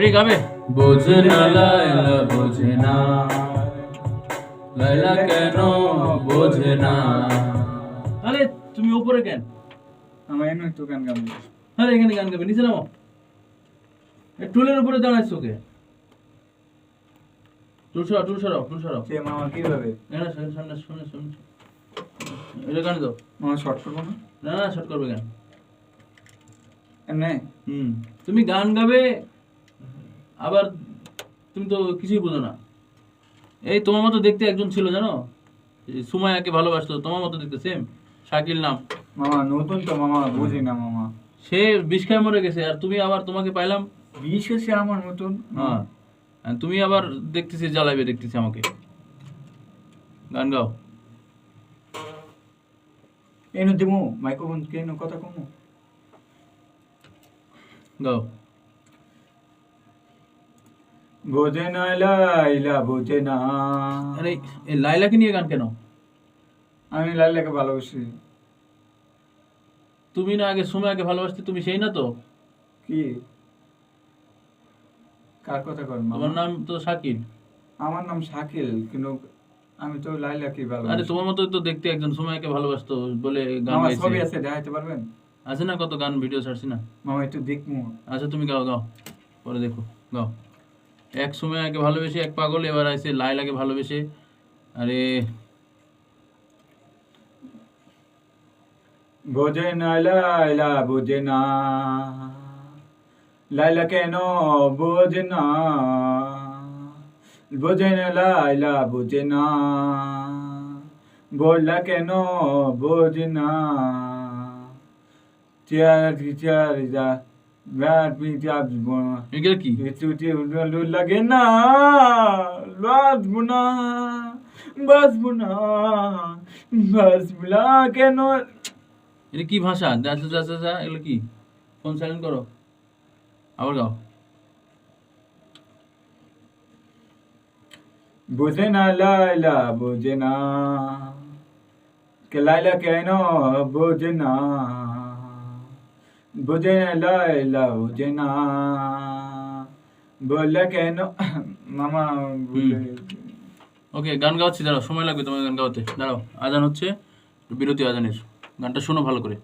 Ready গাবে বোঝে না লাইলা বোঝে না লাইলা কেন বোঝে না আরে তুমি উপরে কেন? আমার এমনি একটু গান গাবো। আরে এখানে গান গাবে নিচে নামো। এ টুলের উপরে দাঁড়াইছো কে? টুল সরাও টুল সরাও টুল সরাও। সে মামা কীভাবে? না না সামনে সামনে সামনে এটা গান দাও। মামা শর্ট করব না? না না শর্ট করবে গান এমনি? হুম। তুমি গান গাবে আবার তুমি তো কিছুই বোঝো না। এই তোমার মতো দেখতে একজন ছিল জানো? সুমায়াকে ভালোবাসতো তোমার মতো দেখতে সেম শাকিল নাম। মামা নতুন তো মামা বুঝি না মামা। সে বিষ খায় মরে গেছে আর তুমি আবার তোমাকে পাইলাম। বিশ হচ্ছে আমার নতুন? হ্যাঁ। তুমি আবার দেখতেছি জ্বালাইবে দেখতেছি আমাকে। গান গাও। এনো দেবো মাইক্রোফোন কেন কথা কমো। গাও। বোঝে না লাইলা বোঝে না আরে এই লাইলাকে নিয়ে গান কেন? আমি লাইলাকে ভালোবাসি। তুমি না আগে সুমায়াকে ভালোবাসতে তুমি সেই না তো? কি? কার কথা কর? তোমার নাম তো শাকিল। আমার নাম শাকিল কিন্তু আমি তো লাইলাকে আরে তোমার মতো তো দেখতে একজন সুমায়াকে ভালোবাসতো বলে গান গাইছে। ছবি আছে দেখাইতে পারবেন? আছে না কত গান ভিডিও ছাড়ছি না? মামা একটু দেখব আচ্ছা তুমি গাও গাও। পরে দেখো গাও। এক সময় একে ভালোবেসে এক পাগল, এবার আইছে লাইলাকে ভালোবেসে। আরে। বোঝে না লাইলা বোঝে না। লাইলা কেন বোঝে না? বোঝে না লাইলা বোঝে না। বললা কেন বোঝে না? চেয়ার চেয়ার যা। এগুলো কি? লাগে না বাসবো না বাসবো না বাসবো না কেন এটা কি ভাষা? এগুলো কি? ফোন সাইলেন্ট করো। আবার গাও বোঝে না লাইলা বোঝে না। কে লাইলা কেন বোঝে না। বোঝে লাইলা জেনা না বললে কেন মামা ওকে গান গাওয়াচ্ছি, দাঁড়াও, সময় লাগবে তোমার গান গাওয়াতে। দাঁড়াও আজান হচ্ছে বিরতি আজানের গানটা শোনো ভালো করে।